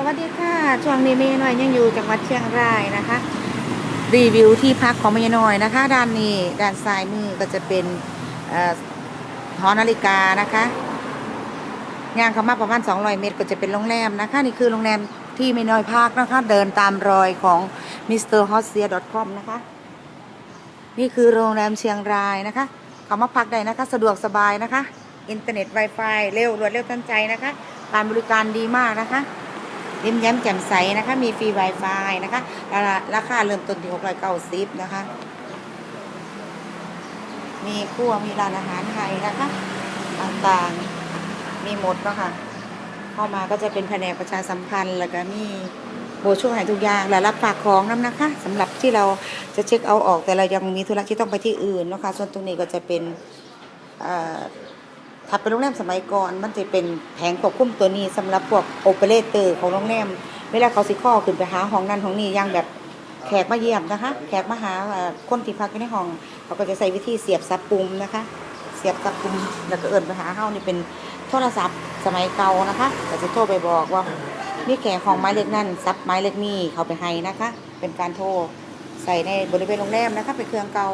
สวัสดีค่ะ ช่วงนี้เมย์น้อยยังอยู่จังหวัดเชียงรายนะคะ รีวิวที่พักของเมย์น้อยนะคะ ด้านนี้ด้านซ้ายมือก็จะเป็นเอ่อหอนาฬิกานะคะงานเขามาประมาณ 200 เมตรก็จะเป็นโรงแรมนะคะ นี่คือโรงแรมที่เมย์น้อยพักนะคะ เดินตามรอยของ Mr. h o s t e a c o m นะคะ นี่คือโรงแรมเชียงรายนะคะเขามาพักได้นะคะ สะดวกสบายนะคะ อินเทอร์เน็ต Wi-Fi เร็วรวดเร็วทันใจนะคะการบริการดีมากนะคะ ยิ้มแย้มแจ่มใสนะคะ มีฟรี Wi-Fi นะคะราคาาเริ่มต้นที่690นะคะ มีครัวมีร้านอาหารไทยนะคะ ต่างๆมีหมดแล้วค่ะ เข้ามาก็จะเป็นแผนกประชาสัมพันธ์ แล้วก็มีโบช่วยให้ทุกอย่างและรับฝากของน้ำนะคะสำหรับที่เราจะเช็คเอาออกแต่เรายังมีธุระที่ต้องไปที่อื่นนะคะ ส่วนตรงนี้ก็จะเป็นอ่อ ถ้าเป็นโรงแรมสมัยก่อน มันจะเป็นแผงควบคุมตัวนี้สำหรับพวกโอเปเรเตอร์ของโรงแรม เวลาเขาสิข้อขึ้นไปหาห้องนั้นห้องนี้ย่างแบบแขกมาเยี่ยมนะคะ แขกมาหาเอ่อคนที่พักอยู่ในห้อง เขาก็จะใช้วิธีเสียบซับปุ่มนะคะ เสียบซับปุ่มแล้วก็เอิญไปหาเฮานี่เป็นโทรศัพท์สมัยเก่านะคะก็จะโทรไปบอกว่านี่แขกของหมายเลขนั่นซับหมายเลขนี้เขาไปให้นะคะ เป็นการโทรใส่ในบริเวณโรงแรมนะคะเป็นเครื่องเก่า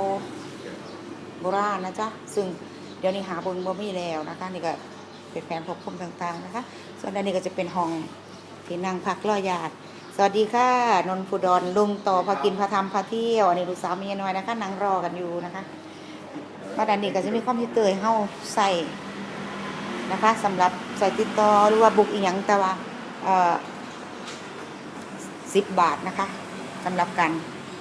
โบราณนะจ๊ะซึ่ง ดี๋ยวนี้หาบนบ่มีแล้วนะคะนี่ก็เป็นแผนควบคุมต่างๆนะคะ ส่วนด้านนี้ก็จะเป็นห้องที่นั่งพักรอญาติสวัสดีค่ะ นนท์พุดรลุงต่อพากินพาทำพาเที่ยวอันนี้ลูกสาวเมียน้อยนะคะนั่งรอกันอยู่นะคะมาด้านนี้ก็จะมีคอมพิวเตอร์ให้าใส่นะคะสำหรับใส่ติดต่อหรือว่าบุกอีหยังแต่ว่าเอ่อสิบบาทนะคะสำหรับการ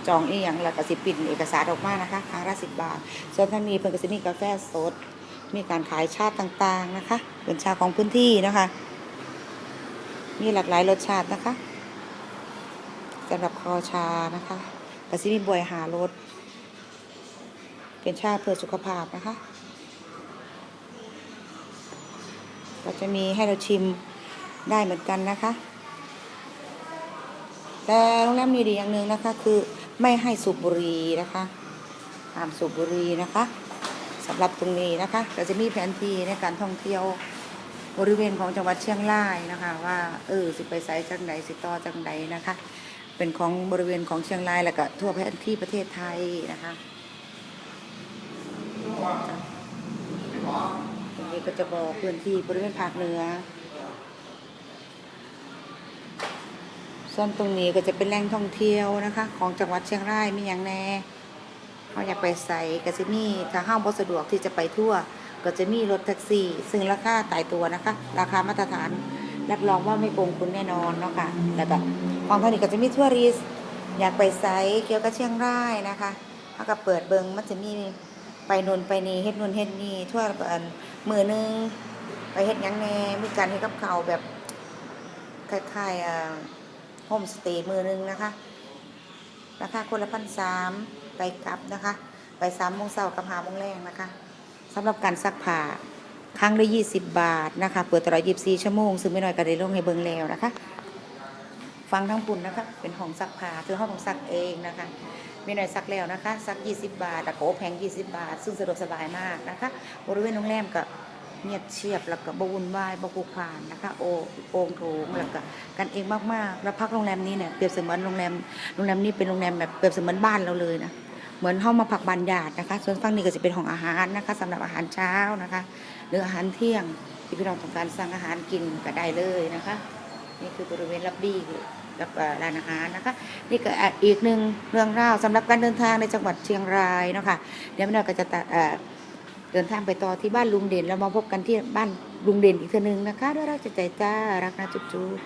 จองอีหยังแล้วก็สิปิดเอกสารออกมานะคะครั้งละสิบบาท ส่วนทางนี้เพิ่นก็จะมีกาแฟสด มีการขายชาติต่างๆนะคะ เป็นชาของพื้นที่นะคะ มีหลากหลายรสชาตินะคะสำหรับคอชานะคะก็จะมีบวยหารสเป็นชาเพื่อสุขภาพนะคะก็จะมีให้เราชิมได้เหมือนกันนะคะ แต่โรงแรมนี้ดีอย่างหนึ่งนะคะคือ ไม่ให้สูบบุหรี่นะคะห้ามสูบบุหรี่นะคะสำหรับตรงนี้นะคะเราจะมีแผนที่ในการท่องเที่ยวบริเวณของจังหวัดเชียงรายนะคะ ว่าเออสิไปไสจังใดสิต่อจังใดนะคะ เป็นของบริเวณของเชียงรายแล้วก็ทั่วแผนที่ประเทศไทยนะคะตรงนี้ก็จะบอกพื้นที่บริเวณภาคเหนือ ส่วนตรงนี้ก็จะเป็นแหล่งท่องเที่ยวนะคะ ของจังหวัดเชียงรายมีอย่างแน่เขาอยากไปใส่ก็จะมีถ้าห้างบ่สะดวกที่จะไปทั่ว ก็จะมีรถแท็กซี่ ซึ่งราคาตายตัวนะคะ ราคามาตรฐานรับรองว่าไม่โกงคุณแน่นอนเนาะค่ะแล้วก็ของทางนี้ก็จะมีทัวริสต์อยากไปไซเกี่ยวกับเชียงรายนะคะเขาก็เปิดเบิงมันจะมีไปนนไปนี่เฮ็ดนนเฮ็ดนี่ทั่วเอิ่นมือหนึงไปเฮ็ดยังแน่มีการเฮ็ดกับเขาแบบคล้ายๆอ่า โฮมสเตย์มือหนึ่งนะคะ ราคาคนละพันสามไปกลับนะคะ ไปสามโมงเช้ากับหาโมงแรงนะคะสำหรับการซักผ้าครั้งละยี่สิบบาทนะคะ เปิดตลอดยี่สิบสี่ชั่วโมง ซึ่งไม่น้อยก็ได้ลงให้เบิงแล้วนะคะ ฟังทั้งปุ่นนะคะ เป็นของซักผ้าคือห้องของซักเองนะคะไม่น้อยซักแล้วนะคะ ซัก20บาทแต่โกแพง20บาท ซึ่งสะดวกสบายมากนะคะ บริเวณโรงแรมก็ เงียบเชียบแล้วก็บวุ่นวายบกุกานนะคะโอโองโถงแล้วก็กันเองมากๆ แล้วพักโรงแรมนี้เนี่ยเปรียบเสมือนโรงแรมโรงแรมนี้เป็นโรงแรมแบบเปรียบเสมือนบ้านเราเลยนะเหมือนห้องมาพักบานญาตินะคะส่วนฝั่งนี้ก็จะเป็นของอาหารนะคะสำหรับอาหารเช้านะคะ หรืออาหารเที่ยงที่พี่น้องต้องการสั่งอาหารกินก็ได้เลยนะคะ นี่คือบริเวณรับบี้กับเอ่อร้านอาหารนะคะ นี่ก็อีกหนึ่งเรื่องราวสำหรับการเดินทางในจังหวัดเชียงรายเนาะคะเดี๋ยวแม่น้อยก็จะตะ เดินทางไปต่อที่บ้านลุงเด่นแล้วมาพบกันที่บ้านลุงเด่นอีกเทีนึงนะคะด้วยรักใจใจจ้ารักนะจุ๊บ